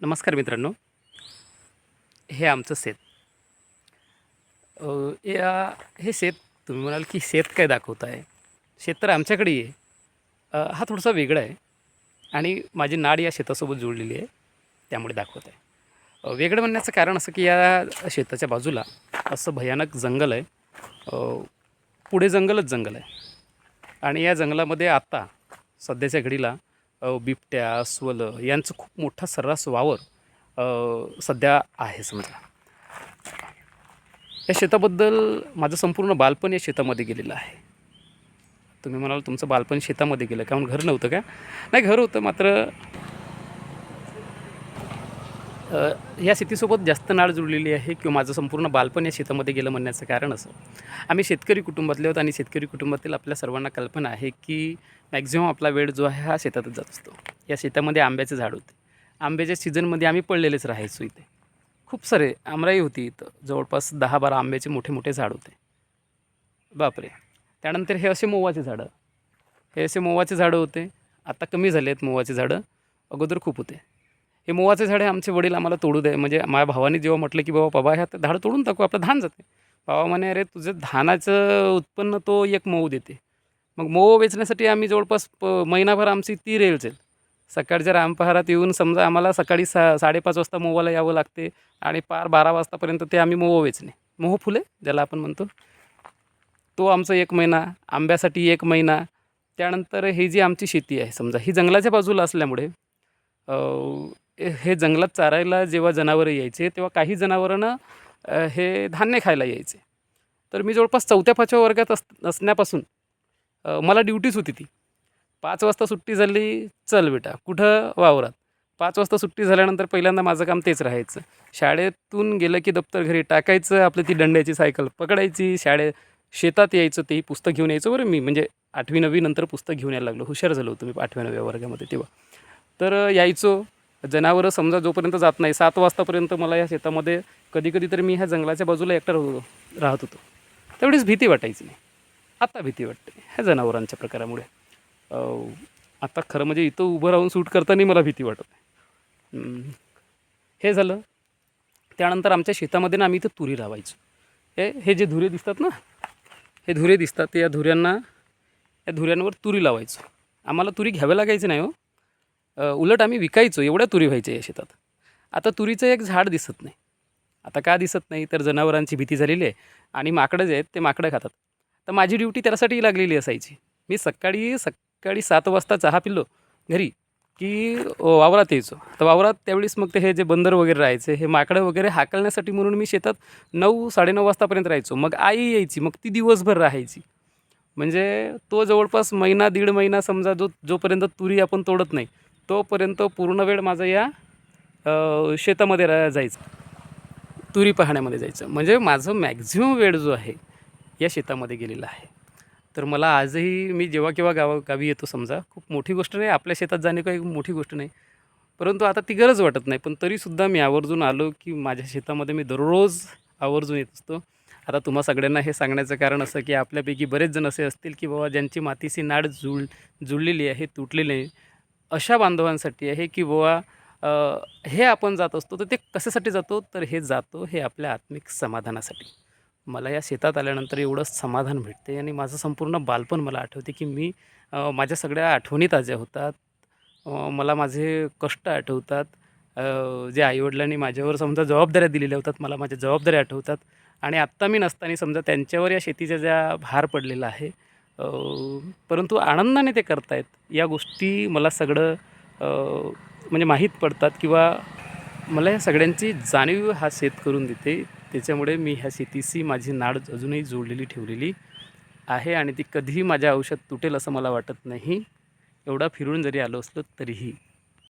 नमस्कार मित्रांनो. हे आमचं शेत. या हे शेत तुम्ही म्हणाल की शेत काय दाखवत आहे शेत तर आमच्याकडे आहे. हा थोडासा वेगळा आहे. आणि माझी नाड या शेतासोबत जोडलेली आहे. त्यामुळे दाखवत आहे वेगळं म्हणण्याचं कारण असं की या शेताच्या बाजूला असं भयानक जंगल आहे. पुढे जंगलच जंगल आहे. आणि या जंगलामध्ये आता सध्याच्या घडीला बिबट्या अस्वल यांचं खूप मोठा सर्रास वावर सध्या आहे समजा. या शेताबद्दल माझं संपूर्ण बालपण या शेतामध्ये गेलेलं आहे. तुम्ही म्हणाल तुमचं बालपण शेतामध्ये गेलं कारण घर नव्हतं का? नाही घर होतं मात्र या शेतीसोबत जास्त नाळ जुळलेली आहे किंवा माझं संपूर्ण बालपण या शेतामध्ये गेलं म्हणण्याचं कारण असं. आम्ही शेतकरी कुटुंबातले आहोत आणि शेतकरी कुटुंबातील आपल्या सर्वांना कल्पना आहे की मॅक्झिमम आपला वेळ जो आहे हा शेतातच जात असतो. या शेतामध्ये आंब्याचे झाड होते. आंब्याच्या सीझनमध्ये आम्ही पडलेलेच राहायचो इथे. खूप सारे आमराई होती इथं. जवळपास दहा बारा आंब्याचे मोठे मोठे झाड होते. बापरे! त्यानंतर हे असे मोवाचे झाडं. हे असे मोवाचे झाडं होते. आता कमी झाले आहेत मोवाचे झाडं. अगोदर खूप होते. हे मोवाचे झाडे आमचे वडील आम्हाला तोडू दे. म्हणजे माझ्या भावाने जेव्हा म्हटलं की बाबा बाबा ह्या झाडं तोडून टाकू आपलं धान जाते. बाबा म्हणे अरे तुझं धानाचं उत्पन्न तो एक मऊ देते. मग मऊ वेचण्यासाठी आम्ही जवळपास प महिनाभर आमची ती रेल जाईल सकाळच्या रामपहारात येऊन समजा आम्हाला सकाळी सा साडेपाच वाजता मोवाला यावं लागते आणि पार बारा वाजतापर्यंत ते आम्ही मऊ वेचणे. मोह फुले ज्याला आपण म्हणतो. तो आमचा एक महिना आंब्यासाठी एक महिना. त्यानंतर ही जी आमची शेती आहे समजा ही जंगलाच्या बाजूला असल्यामुळे हे जंगलात चारायला जेव्हा जनावरं यायचे तेव्हा काही जनावरांना हे धान्य खायला यायचे. तर मी जवळपास चौथ्या पाचव्या वर्गात अस असण्यापासून मला ड्युटीच होती ती. पाच वाजता सुट्टी झाली चल बेटा कुठं वावरात? पाच वाजता सुट्टी झाल्यानंतर पहिल्यांदा माझं काम तेच राहायचं. शाळेतून गेलं की दप्तर घरी टाकायचं आपली ती दंड्याची सायकल पकडायची शाळे शेतात यायचं तेही पुस्तक घेऊन यायचं. बरं मी म्हणजे आठवी नववी नंतर पुस्तक घेऊन यायला लागलो. हुशार झालो होतो मी आठव्या नवव्या वर्गामध्ये तेव्हा. तर यायचो. जनावरं समजा जोपर्यंत जात नाही सात वाजतापर्यंत मला या शेतामध्ये कधी कधी तर मी ह्या जंगलाच्या बाजूला एकटा होतो राहत होतो. तेवढीच भीती वाटायची नाही. आत्ता भीती वाटते ह्या जनावरांच्या प्रकारामुळे. अ, आता खरं म्हणजे इथं उभं राहून सूट करताना मला भीती वाटत हे झालं. त्यानंतर आमच्या शेतामध्ये ना आम्ही इथं तुरी लावायचो. हे हे जे धुरे दिसतात ना हे धुरे दिसतात या धुऱ्यांना या धुऱ्यांवर तुरी लावायचो. आम्हाला तुरी घ्याव्या लागायची नाही हो. उलट आम्ही विकायचो एवढ्या तुरी व्हायच्या या शेतात. आता तुरीचं एक झाड दिसत नाही. आता का दिसत नाही? तर जनावरांची भीती झालेली आहे आणि माकडं जे आहेत ते माकडं खातात. तर माझी ड्युटी त्यासाठी लागलेली असायची. मी सकाळी सकाळी सात वाजता चहा पिल्लो घरी की वावरात यायचो. तर वावरात त्यावेळेस मग ते हे जे बंदर वगैरे राहायचे हे माकडं वगैरे हाकलण्यासाठी म्हणून मी शेतात नऊ साडेनऊ वाजतापर्यंत राहायचो. मग आई यायची मग ती दिवसभर राहायची. म्हणजे तो जवळपास महिना दीड महिना समजा जो जोपर्यंत तुरी आपण तोडत नाही तोपर्यंत पूर्ण वेळ माझा या शेतामध्ये रा जायचं. तुरी पाहण्यामध्ये जायचं. म्हणजे माझं मॅक्झिमम वेळ जो आहे या शेतामध्ये गेलेला आहे. तर मला आजही मी जेव्हा केव्हा गावा गावी येतो समजा खूप मोठी गोष्ट नाही आपल्या शेतात जाणे काही मोठी गोष्ट नाही. परंतु आता ती गरज वाटत नाही. पण तरीसुद्धा मी आवर्जून आलो की माझ्या शेतामध्ये मी दररोज आवर्जून येत असतो. आता तुम्हा सगळ्यांना हे सांगण्याचं कारण असं की आपल्यापैकी बरेच जण असे असतील की बाबा ज्यांची मातीशी नाड जुळ जुळलेली आहे तुटलेली आहे. अशा बांधवांसाठी आहे की बुवा हे आपण जात असतो तर ते कशासाठी जातो? तर हे जातो हे आपल्या आत्मिक समाधानासाठी. मला या शेतात आल्यानंतर एवढं समाधान भेटते आणि माझं संपूर्ण बालपण मला आठवते की मी माझ्या सगळ्या आठवणी ताज्या होतात. मला माझे कष्ट आठवतात. जे आईवडिलांनी माझ्यावर समजा जबाबदाऱ्या दिलेल्या होतात मला माझ्या जबाबदाऱ्या आठवतात. आणि आत्ता मी नसताना समजा त्यांच्यावर या शेतीच्या ज्या भार पडलेला आहे परंतु आनंदाने ते करतायत. या गोष्टी मला सगळं म्हणजे माहीत पडतात किंवा मला या सगळ्यांची जाणीव हा शेत करून देते. त्याच्यामुळे मी ह्या शेतीशी माझी नाड अजूनही जोडलेली ठेवलेली आहे आणि ती कधीही माझ्या आयुष्यात तुटेल असं मला वाटत नाही. एवढा फिरून जरी आलो असलो तरीही.